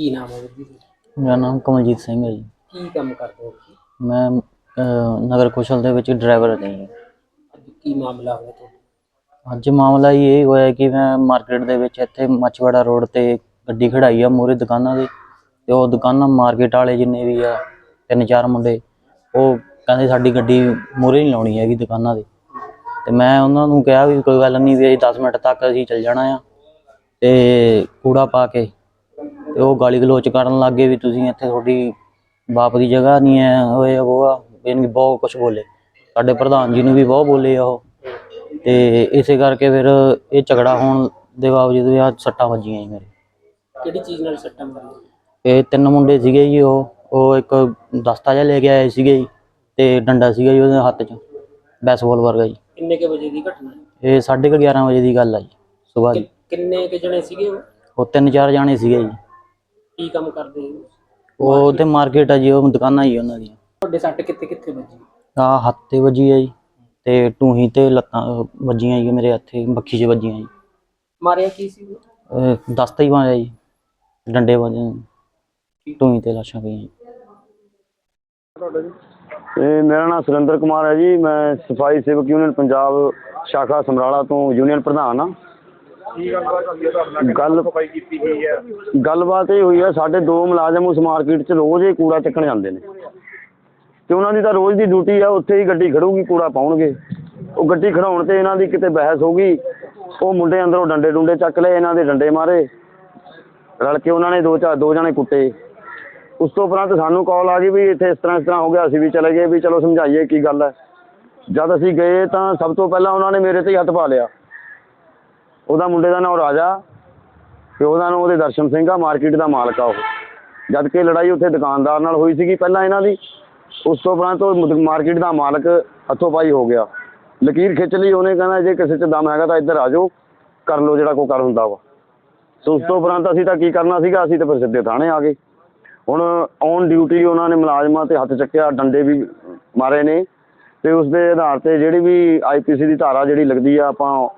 ਮੇਰਾ ਨਾਮ ਕਮਲਜੀਤ ਸਿੰਘ ਹੈ ਜੀ। ਕੀ ਕੰਮ ਕਰਦੇ ਹੋ ਤੁਸੀਂ? ਮੈਂ ਅਹ, ਨਗਰ ਕੌਸ਼ਲ ਦੇ ਵਿੱਚ ਡਰਾਈਵਰ ਹਾਂ ਜੀ। ਅੱਜ ਕੀ ਮਾਮਲਾ ਹੋਇਆ ਤੁਹਾਡਾ? ਅੱਜ ਮਾਮਲਾ ਜੀ ਇਹ ਹੋਇਆ ਕਿ ਮੈਂ ਮਾਰਕੀਟ ਦੇ ਵਿੱਚ ਇੱਥੇ ਮੱਛਵਾੜਾ ਰੋਡ ਤੇ ਗੱਡੀ ਖੜਾਈ ਆ ਮੂਹਰੇ ਦੁਕਾਨਾਂ ਦੇ ਤੇ ਉਹ ਦੁਕਾਨਾਂ ਮਾਰਕੀਟ ਵਾਲੇ ਜਿੰਨੇ ਵੀ ਆ ਤਿੰਨ ਚਾਰ ਮੁੰਡੇ ਉਹ ਕਹਿੰਦੇ ਸਾਡੀ ਗੱਡੀ ਮੂਹਰੇ ਨਹੀਂ ਲਾਉਣੀ ਹੈਗੀ ਦੁਕਾਨਾਂ ਦੇ। ਤੇ ਮੈਂ ਉਹਨਾਂ ਨੂੰ ਕਿਹਾ ਵੀ ਕੋਈ ਗੱਲ ਨਹੀਂ ਵੀ ਅਸੀਂ 10 ਮਿੰਟ ਤੱਕ ਅਸੀਂ ਚੱਲ ਜਾਣਾ ਆ ਤੇ ਕੂੜਾ ਪਾ ਕੇ ਤੇ ਉਹ ਗਾਲੀ ਗਲੋਚ ਕਰਨ ਲੱਗੇ ਵੀ ਤੁਸੀਂ ਇੱਥੇ ਤੁਹਾਡੀ ਬਾਪ ਦੀ ਜਗ੍ਹਾ ਨਹੀਂ ਹੈ ਹੋਏ ਉਹ ਕਿ ਬਹੁਤ ਕੁਝ ਬੋਲੇ। ਸਾਡੇ ਪ੍ਰਧਾਨ ਜੀ ਨੂੰ ਵੀ ਬਹੁਤ ਬੋਲੇ ਆ ਉਹ। ਤੇ ਇਸੇ ਕਰਕੇ ਫਿਰ ਇਹ ਝਗੜਾ ਹੋਣ ਦੇ ਬਾਵਜੂਦ ਵੀ ਆ ਸੱਟਾਂ ਵੱਜੀਆਂ ਜੀ ਮੇਰੇ। ਕਿਹੜੀ ਚੀਜ਼ ਨਾਲ ਸੱਟਾਂ ਮਾਰੀਆਂ ਇਹ ਤਿੰਨ ਮੁੰਡੇ ਸੀਗੇ ਜੀ ਉਹ। ਉਹ ਇੱਕ ਦਸਤਾ ਜਿਹਾ ਲੈ ਕੇ ਆਏ ਸੀਗੇ ਜੀ ਤੇ ਡੰਡਾ ਸੀਗਾ ਜੀ ਉਹਦੇ ਹੱਥ 'ਚ। ਬੈਸਬਾਲ ਵਰਗਾ ਜੀ। ਕਿੰਨੇ ਕੇ ਵਜੇ ਦੀ ਘਟਨਾ? ਇਹ 11:30 ਵਜੇ ਦੀ ਗੱਲ ਆ ਜੀ ਸਵੇਰ ਕਿੰਨੇ ਕੇ ਜਣੇ ਸੀਗੇ ਉਹ? ਉਹ ਤਿੰਨ ਚਾਰ ਜਾਣੇ ਸੀਗੇ ਜੀ। ਕੀ ਕੰਮ ਕਰਦੇ ਸੀ? ਉਹ ਤੇ ਮਾਰਕੀਟ ਆ ਜੀ ਉਹ ਦੁਕਾਨਾਂ ਜੀ ਉਹਨਾਂ ਦੀਆਂ। ਤੁਹਾਡੇ ਸੱਟ ਕਿੱਥੇ ਕਿੱਥੇ ਵੱਜੀ? ਆ ਹੱਥ ਤੇ ਵੱਜੀ ਆ ਜੀ ਤੇ ਟੂਹੀ ਤੇ ਲੱਤਾਂ ਅਹ, ਵੱਜੀਆਂ ਜੀ ਮੇਰੇ ਹੱਥੇ ਬੱਖੀ 'ਚ ਵੱਜੀਆਂ ਜੀ। ਮਾਰਿਆ ਕੀ ਸੀ? ਅਹ, ਦਸਤਾ ਹੀ ਮਾਰਿਆ ਜੀ ਡੰਡੇ ਵੱਜੇ ਟੂਹੀ ਤੇ ਲਾਸ਼ਾਂ ਪਈਆਂ ਜੀ। ਇਹ ਮੇਰਾ ਨਾਮ ਸੁਰਿੰਦਰ ਕੁਮਾਰ ਹੈ ਜੀ ਮੈਂ ਸਫ਼ਾਈ ਸੇਵਕ ਯੂਨੀਅਨ ਪੰਜਾਬ ਸ਼ਾਖਾ ਸਮਰਾਲਾ ਤੋਂ ਯੂਨੀਅਨ ਪ੍ਰਧਾਨ ਹਾਂ। ਗੱਲ ਸਫ਼ਾਈ ਕੀਤੀ ਗਈ ਹੈ? ਗੱਲਬਾਤ ਇਹ ਹੋਈ ਹੈ ਸਾਡੇ ਦੋ ਮੁਲਾਜ਼ਮ ਉਸ ਮਾਰਕੀਟ 'ਚ ਰੋਜ਼ ਹੀ ਕੂੜਾ ਚੱਕਣ ਜਾਂਦੇ ਨੇ। ਤੇ ਉਹਨਾਂ ਦੀ ਤਾਂ ਰੋਜ਼ ਦੀ ਡਿਊਟੀ ਆ ਉੱਥੇ ਹੀ ਗੱਡੀ ਖੜੂਗੀ ਕੂੜਾ ਪਾਉਣਗੇ। ਉਹ ਗੱਡੀ ਖੜਾਉਣ ਤੇ ਇਹਨਾਂ ਦੀ ਕਿਤੇ ਬਹਿਸ ਹੋ ਗਈ। ਉਹ ਮੁੰਡੇ ਅੰਦਰੋਂ ਡੰਡੇ ਡੁੰਡੇ ਚੱਕ ਲਏ ਇਹਨਾਂ ਦੇ ਡੰਡੇ ਮਾਰੇ। ਰਲ ਕੇ ਉਹਨਾਂ ਨੇ ਦੋ ਚਾਰ ਦੋ ਜਣੇ ਕੁੱਟੇ। ਉਸ ਤੋਂ ਉਪਰੰਤ ਸਾਨੂੰ ਕਾਲ ਆ ਗਈ ਵੀ ਇੱਥੇ ਇਸ ਤਰ੍ਹਾਂ ਇਸ ਤਰ੍ਹਾਂ ਹੋ ਗਿਆ ਅਸੀਂ ਵੀ ਚਲੇ ਗਏ ਵੀ ਚਲੋ ਸਮਝਾਈਏ ਕੀ ਗੱਲ ਹੈ। ਜਦ ਅਸੀਂ ਗਏ ਤਾਂ ਸਭ ਤੋਂ ਪਹਿਲਾਂ ਉਹਨਾਂ ਨੇ ਮੇਰੇ ਤੇ ਹੀ ਹੱਥ ਪਾ ਲਿਆ। ਉਹਦਾ ਮੁੰਡੇ ਦਾ ਨਾਮ ਰਾਜਾ ਤੇ ਉਹਦਾ ਨਾਮ ਉਹਦੇ ਦਰਸ਼ਨ ਸਿੰਘ ਆ ਮਾਰਕੀਟ ਦਾ ਮਾਲਕ ਆ ਉਹ। ਜਦ ਕਿ ਲੜਾਈ ਉੱਥੇ ਦੁਕਾਨਦਾਰ ਨਾਲ ਹੋਈ ਸੀਗੀ ਪਹਿਲਾਂ ਇਹਨਾਂ ਦੀ। ਉਸ ਤੋਂ ਉਪਰੰਤ ਉਹ ਮਾਰਕੀਟ ਦਾ ਮਾਲਕ ਹੱਥੋਂ ਪਾਈ ਹੋ ਗਿਆ। ਲਕੀਰ ਖਿੱਚ ਲਈ, ਉਹਨੇ ਕਹਿੰਦਾ ਜੇ ਕਿਸੇ 'ਚ ਦਮ ਹੈਗਾ ਤਾਂ ਇੱਧਰ ਆ ਜਾਓ, ਕਰ ਲਓ ਜਿਹੜਾ ਕੋ ਕਰ ਹੁੰਦਾ ਵਾ। ਸੋ ਉਸ ਤੋਂ ਉਪਰੰਤ ਅਸੀਂ ਤਾਂ ਕੀ ਕਰਨਾ ਸੀਗਾ, ਅਸੀਂ ਤਾਂ ਫਿਰ ਸਿੱਧੇ ਥਾਣੇ ਆ ਗਏ। ਹੁਣ ਔਨ ਡਿਊਟੀ ਉਹਨਾਂ ਨੇ ਮੁਲਾਜ਼ਮਾਂ ਤੇ ਹੱਥ ਚੱਕਿਆ, ਡੰਡੇ ਵੀ ਮਾਰੇ ਨੇ। ਤੇ ਉਸ ਦੇ ਆਧਾਰ ਤੇ ਜਿਹੜੀ ਵੀ ਆਈਪੀਸੀ ਦੀ ਧਾਰਾ ਜਿਹੜੀ ਲੱਗਦੀ ਆ, ਆਪਾਂ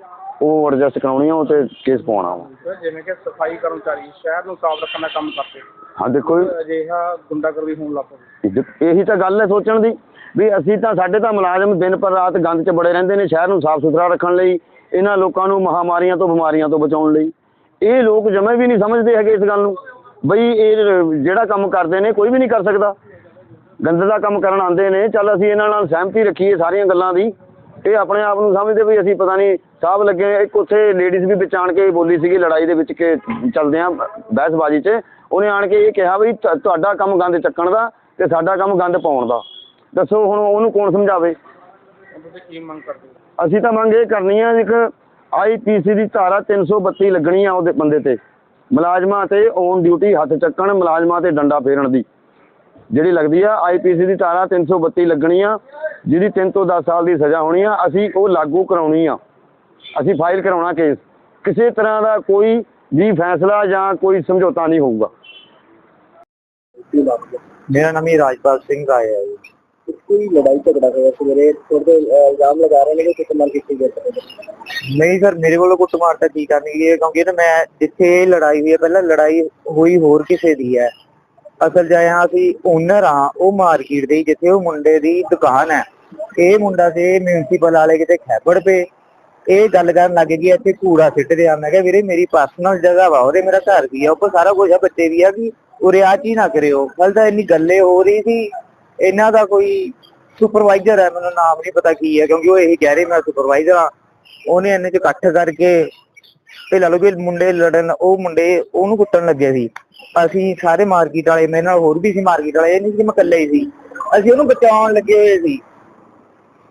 ਉਹ ਐਡਜਸਟ ਕਰਾਉਣੀ ਆ ਉਹ ਤੇ ਕੇਸ ਪਾਉਣਾ ਵਾ। ਜਿਵੇਂ ਕਿ ਸਫ਼ਾਈ ਕਰਮਚਾਰੀ ਸ਼ਹਿਰ ਨੂੰ ਸਾਫ਼ ਰੱਖਣ ਦਾ ਕੰਮ ਕਰਦੇ। ਹਾਂ ਦੇਖੋ ਜੀ, ਅਜਿਹਾ ਗੁੰਡਾਗਰਦੀ ਹੋਣ ਲੱਗ ਪਈ ਇਹ- ਇਹੀ ਤਾਂ ਗੱਲ ਹੈ ਸੋਚਣ ਦੀ ਵੀ ਅਸੀਂ ਤਾਂ ਸਾਡੇ ਤਾਂ ਮੁਲਾਜ਼ਮ ਦਿਨ ਪਰ ਰਾਤ ਗੰਦ 'ਚ ਬੜੇ ਰਹਿੰਦੇ ਨੇ ਸ਼ਹਿਰ ਨੂੰ ਸਾਫ਼ ਸੁਥਰਾ ਰੱਖਣ ਲਈ ਇਹਨਾਂ ਲੋਕਾਂ ਨੂੰ ਮਹਾਮਾਰੀਆਂ ਤੋਂ ਬਿਮਾਰੀਆਂ ਤੋਂ ਬਚਾਉਣ ਲਈ। ਇਹ ਲੋਕ ਜਮੇ ਵੀ ਨਹੀਂ ਸਮਝਦੇ ਹੈਗੇ ਇਸ ਗੱਲ ਨੂੰ ਬਈ ਇਹ ਜਿਹੜਾ ਕੰਮ ਕਰਦੇ ਨੇ ਕੋਈ ਵੀ ਨਹੀਂ ਕਰ ਸਕਦਾ। ਗੰਦ ਦਾ ਕੰਮ ਕਰਨ ਆਉਂਦੇ ਨੇ ਚੱਲ ਅਸੀਂ ਇਹਨਾਂ ਨਾਲ ਸਹਿਮਤੀ ਰੱਖੀਏ ਸਾਰੀਆਂ ਗੱਲਾਂ ਦੀ। ਇਹ ਆਪਣੇ ਆਪ ਨੂੰ ਸਮਝਦੇ ਵੀ ਅਸੀਂ ਪਤਾ ਨਹੀਂ ਸਾਹਬ ਲੱਗੇ ਇੱਕ ਉੱਥੇ ਲੇਡੀਜ਼ ਵੀ ਵਿੱਚ ਕੇ ਬੋਲੀ ਸੀਗੀ ਲੜਾਈ ਦੇ ਵਿੱਚ ਕਿ ਚੱਲਦੇ ਆ ਬਹਿਸਬਾਜ਼ੀ 'ਚ। ਉਹਨੇ ਆਣ ਕੇ ਇਹ ਕਿਹਾ ਵੀ ਤੁਹਾਡਾ ਕੰਮ ਗੰਦ ਚੱਕਣ ਦਾ ਤੇ ਸਾਡਾ ਕੰਮ ਗੰਦ ਪਾਉਣ ਦਾ। ਦੱਸੋ ਹੁਣ ਉਹਨੂੰ ਕੌਣ ਸਮਝਾਵੇ? ਅਸੀਂ ਤਾਂ ਮੰਗ ਇਹ ਕਰਨੀ ਆ ਇੱਕ ਆਈਪੀਸੀ ਦੀ ਧਾਰਾ 332 ਲੱਗਣੀ ਆ ਉਹਦੇ ਬੰਦੇ ਤੇ। ਮੁਲਾਜ਼ਮਾਂ ਤੇ ਔਨ ਡਿਊਟੀ ਹੱਥ ਚੱਕਣ, ਮੁਲਾਜ਼ਮਾਂ ਤੇ ਡੰਡਾ ਫੇਰਨ ਦੀ। ਜਿਹੜੀ ਲੱਗਦੀ ਆ ਆਈਪੀਸੀ ਦੀ ਧਾਰਾ 332 ਲੱਗਣੀ ਆ ਜਿਹਦੀ 3 ਤੋਂ 10 ਸਾਲ ਦੀ ਸਜ਼ਾ ਹੋਣੀ ਆ ਅਸੀਂ ਉਹ ਲਾਗੂ ਕਰਾਉਣੀ ਆ। ਅਸੀਂ ਫਾਈਲ ਕਰਾਉਣਾ ਕੇਸ ਕਿਸੇ ਤਰ੍ਹਾਂ ਦਾ ਕੋਈ ਵੀ ਫੈਸਲਾ ਜਾਂ ਕੋਈ ਸਮਝੌਤਾ ਨਹੀਂ ਹੋਊਗਾ। ਮੇਰਾ ਨਾਮ ਹੀ ਰਾਜਪਾਲ ਸਿੰਘ ਰਾਏ ਹੈ ਕੋਈ ਲੜਾਈ ਝਗੜਾ ਹੋਇਆ ਸਵੇਰੇ ਤੁਹਾਡੇ ਇਲਜ਼ਾਮ ਲਗਾ ਰਹੇ ਨੇ ਕਿ ਕੁੱਟਮਾਰ ਕੀਤੀ ਗਈ ਹੈ ਨਹੀਂ ਸਰ ਮੇਰੇ ਕੋਲੋਂ ਕੁੱਟਮਾਰ ਤਾਂ ਕੀ ਕਰਨੀ ਹੈ? ਕਿਉਂਕਿ ਨਾ ਮੈਂ ਜਿੱਥੇ ਇਹ ਲੜਾਈ ਹੋਈ ਹੈ ਪਹਿਲਾਂ ਲੜਾਈ ਹੋਈ ਹੋਰ ਕਿਸੇ ਦੀ ਹੈ। ਅਸਲ ਜਾਇਆ ਅਸੀਂ ਓਨਰ ਆ ਉਹ ਮਾਰਕੀਟ ਦੇ, ਜਿੱਥੇ ਉਹ ਮੁੰਡੇ ਦੀ ਦੁਕਾਨ ਹੈ। ਇਹ ਮੁੰਡਾ ਤੇ ਮਿਊਨਿਸਪਲ ਵਾਲੇ ਕਿਤੇ ਖੈਬੜ ਪਏ। ਇਹ ਗੱਲ ਕਰਨ ਲੱਗ ਗਈ, ਇੱਥੇ ਕੂੜਾ ਸਿੱਟ ਰਿਹਾ ਮੈਂ ਕਿਹਾ, ਵੀਰੇ, ਮੇਰੀ ਪਰਸਨਲ ਜਗ੍ਹਾ ਵਾ, ਉਹਦੇ ਮੇਰਾ ਘਰ ਵੀ ਆ, ਉੱਪਰ ਸਾਰਾ ਕੁਝ ਆ, ਬੱਚੇ ਵੀ ਆ ਕਿ ਉਰੇ ਆ ਚੀਜ਼ ਨਾ ਕਰਿਓ। ਕੱਲ ਤਾਂ ਇੰਨੀ ਗੱਲੇ ਹੋ ਰਹੀ ਸੀ, ਇਹਨਾਂ ਦਾ ਕੋਈ ਸੁਪਰਵਾਈਜ਼ਰ ਹੈ, ਮੈਨੂੰ ਨਾਮ ਨਹੀਂ ਪਤਾ ਕੀ ਹੈ, ਕਿਉਂਕਿ ਉਹ ਇਹੀ ਕਹਿ ਰਹੇ, ਮੈਂ ਸੁਪਰਵਾਈਜ਼ਰ ਆ ਉਹਨੇ ਇਹਨੇ ਚ ਇਕੱਠ ਕਰਕੇ, ਤੇ ਲਾ ਲਓ ਵੀ ਮੁੰਡੇ ਲੜਨ, ਉਹ ਮੁੰਡੇ ਉਹਨੂੰ ਕੁੱਟਣ ਲੱਗਿਆ ਸੀ। ਅਸੀਂ ਸਾਰੇ ਮਾਰਕੀਟ ਵਾਲੇ, ਮੇਰੇ ਨਾਲ ਹੋਰ ਵੀ ਸੀ ਮਾਰਕੀਟ ਵਾਲੇ, ਇਹ ਨਹੀਂ ਸੀ ਮੈਂ ਇਕੱਲਾ ਹੀ ਸੀ। ਅਸੀਂ ਉਹਨੂੰ ਬਚਾਉਣ ਲੱਗੇ ਹੋਏ ਸੀ।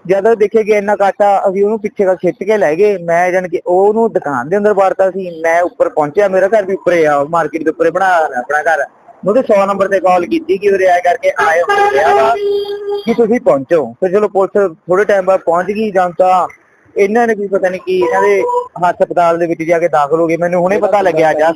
ਜਦੋਂ ਦੇਖੇ ਕਿ ਇੰਨਾ ਕਾਟਾ ਅਸੀਂ ਉਹਨੂੰ ਪਿੱਛੇ ਦਾ ਖਿੱਚ ਕੇ ਲੈ ਗਏ। ਮੈਂ ਜਾਣ ਕੇ ਉਹਨੂੰ ਦੁਕਾਨ ਦੇ ਅੰਦਰ ਵਾਰਤਾ ਸੀ। ਮੈਂ ਉੱਪਰ ਪਹੁੰਚਿਆ, ਮੇਰਾ ਘਰ ਵੀ ਉੱਪਰੇ ਆ ਮਾਰਕੀਟ ਦੇ ਉੱਪਰੇ ਬਣਾ ਆਪਣਾ ਘਰ। ਮੈਂ ਉਹਦੇ 100 ਨੰਬਰ ਤੇ ਕਾਲ ਕੀਤੀ ਕਿ ਉਰੇ ਆ ਕਰਕੇ ਆਏ ਹੋ। ਕਿ ਤੁਸੀਂ ਪਹੁੰਚੋ। ਫਿਰ ਚਲੋ ਪੁਲਿਸ ਥੋੜੇ ਟਾਈਮ ਬਾਅਦ ਪਹੁੰਚ ਗਈ। ਜਾਂ ਤਾਂ ਇਹਨਾਂ ਨੇ ਵੀ ਪਤਾ ਨਹੀਂ ਕੀ ਇਹਨਾਂ ਦੇ ਹਸਪਤਾਲ ਦੇ ਵਿੱਚ ਜਾ ਕੇ ਦਾਖਲ ਹੋ ਗਏ। ਮੈਨੂੰ ਹੁਣੇ ਪਤਾ ਲੱਗਿਆ ਜਾ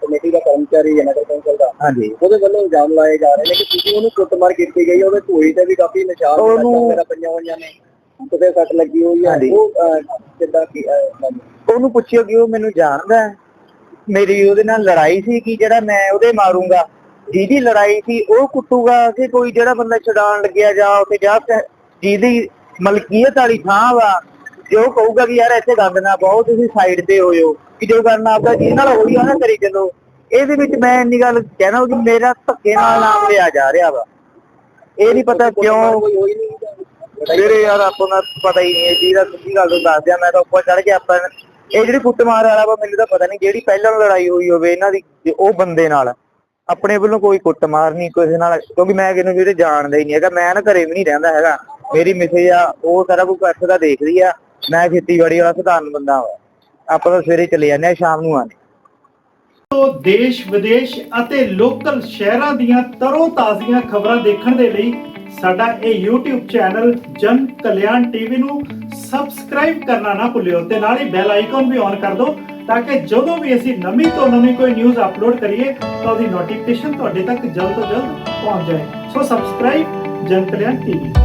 ਕਮੇਟੀ ਦਾ ਕਰਮਚਾਰੀ ਹੈ ਨਗਰ ਕੌਂਸਲ ਦਾ। ਹਾਂਜੀ। ਉਹਦੇ ਵੱਲੋਂ ਇਲਜ਼ਾਮ ਲਾਏ ਜਾ ਰਹੇ ਨੇ ਕਿ ਤੁਸੀਂ ਉਹਨੂੰ ਕੁੱਟਮਾਰ ਕੀਤੀ ਗਈ ਉਹਦੇ ਧੂਈ ਤੇ ਵੀ ਕਾਫੀ ਨਿਸ਼ਾਨ ਮੇਰਾ ਪਈਆਂ ਹੋਈਆਂ ਨੇ ਕਿਤੇ ਸੱਟ ਲੱਗੀ ਹੋਈ ਹੈ। ਉਹ ਕਿੱਦਾਂ ਕੀ ਉਹਨੂੰ ਪੁੱਛਿਓ ਕਿ ਉਹ ਮੈਨੂੰ ਜਾਣਦਾ ਹੈ। ਮੇਰੀ ਉਹਦੇ ਨਾਲ ਲੜਾਈ ਸੀ ਕਿ ਜਿਹੜਾ ਮੈਂ ਉਹਦੇ ਮਾਰੂੰਗਾ। ਜਿਹਦੀ ਲੜਾਈ ਸੀ ਉਹ ਕੁੱਟੂਗਾ ਕਿ ਕੋਈ ਜਿਹੜਾ ਬੰਦਾ ਛਡਾਉਣ ਲੱਗਿਆ ਜਾਂ ਉੱਥੇ ਜਾ ਜਿਹਦੀ ਮਲਕੀਅਤ ਵਾਲੀ ਥਾਂ ਵਾ ਜੋ ਕਹੂਗਾ ਕਿ ਯਾਰ ਇੱਥੇ ਗੰਦ ਨਾ ਪਾਓ, ਤੁਸੀਂ ਸਾਈਡ ਤੇ ਹੋਇਓ। ਕਿ ਜੋ ਕਰਨਾ ਆਪਦਾ ਜਿਹਦੇ ਨਾਲ ਹੋਈ ਨਾ ਕਰੀ ਚਲੋ। ਇਹਦੇ ਵਿੱਚ ਮੈਂ ਇੰਨੀ ਗੱਲ ਕਹਿਣਾ ਕਿ ਮੇਰਾ ਧੱਕੇ ਨਾਲ ਨਾਮ ਲਿਆ ਜਾ ਰਿਹਾ ਵਾ। ਇਹ ਨਹੀਂ ਪਤਾ ਕਿਉਂ? ਵੀਰੇ ਯਾਰ, ਆਪਾਂ ਨੂੰ ਪਤਾ ਹੀ ਨਹੀਂ ਇਹ ਚੀਜ਼ ਦਾ ਸਿੱਧੀ ਗੱਲ ਤੋਂ ਦੱਸ ਦਿਆਂ, ਮੈਂ ਤਾਂ ਉੱਪਰ ਚੜ ਕੇ ਆਪਾਂ ਇਹ ਜਿਹੜੀ ਕੁੱਟਮਾਰ ਵਾਲਾ ਵਾ, ਮੈਨੂੰ ਤਾਂ ਪਤਾ ਨਹੀਂ ਜਿਹੜੀ ਪਹਿਲਾਂ ਲੜਾਈ ਹੋਈ ਹੋਵੇ, ਇਹਨਾਂ ਦੀ ਉਹ ਬੰਦੇ ਨਾਲ। ਆਪਣੇ ਵੱਲੋਂ ਕੋਈ ਕੁੱਟਮਾਰ ਨਹੀਂ, ਕਿਸੇ ਨਾਲ, ਕਿਉਂਕਿ ਮੈਂ ਕਿਹਨੂੰ ਜਿਹੜੇ ਜਾਣਦਾ ਹੀ ਨਹੀਂ ਹੈਗਾ। ਮੈਂ ਨਾ ਘਰੇ ਵੀ ਨਹੀਂ ਰਹਿੰਦਾ ਹੈਗਾ। ਮੇਰੀ ਮਿਸੇ ਆ, ਉਹ ਸਾਰਾ ਕੁਝ ਇੱਥੇ ਦਾ ਦੇਖਦੀ ਆ। ਮੈਂ ਖੇਤੀਬਾੜੀ ਵਾਲਾ ਸਧਾਰਨ ਬੰਦਾ ਵਾ। ਆਪਾਂ ਤਾਂ ਸਵੇਰੇ ਚਲੇ ਜਾਂਦੇ ਆ, ਸ਼ਾਮ ਨੂੰ ਆਉਂਦੇ ਤੋਂ ਦੇਸ਼, ਵਿਦੇਸ਼ ਅਤੇ ਲੋਕਲ ਸ਼ਹਿਰਾਂ ਦੀਆਂ ਤਰੋ ਤਾਜ਼ੀਆਂ ਖਬਰਾਂ ਦੇਖਣ ਦੇ ਲਈ ਸਾਡਾ ਇਹ YouTube ਚੈਨਲ ਜਨ ਕਲਿਆਣ ਟੀਵੀ ਨੂੰ ਸਬਸਕ੍ਰਾਈਬ ਕਰਨਾ ਨਾ ਭੁੱਲਿਓ ਤੇ ਨਾਲ ਹੀ ਬੈਲ ਆਈਕਨ ਵੀ ਔਨ ਕਰ ਦਿਓ ਤਾਂ ਕਿ ਜਦੋਂ ਵੀ ਅਸੀਂ ਨਵੀਂ ਤੋਂ ਨਵੀਂ ਕੋਈ ਨਿਊਜ਼ ਅਪਲੋਡ ਕਰੀਏ ਤਾਂ ਉਹਦੀ ਨੋਟੀਫਿਕੇਸ਼ਨ ਤੁਹਾਡੇ ਤੱਕ ਜਲਦ ਤੋਂ ਜਲਦ ਪਹੁੰਚ ਜਾਏ। ਸੋ ਸਬਸਕ੍ਰਾਈਬ ਜਨ ਕਲਿਆਣ ਟੀਵੀ।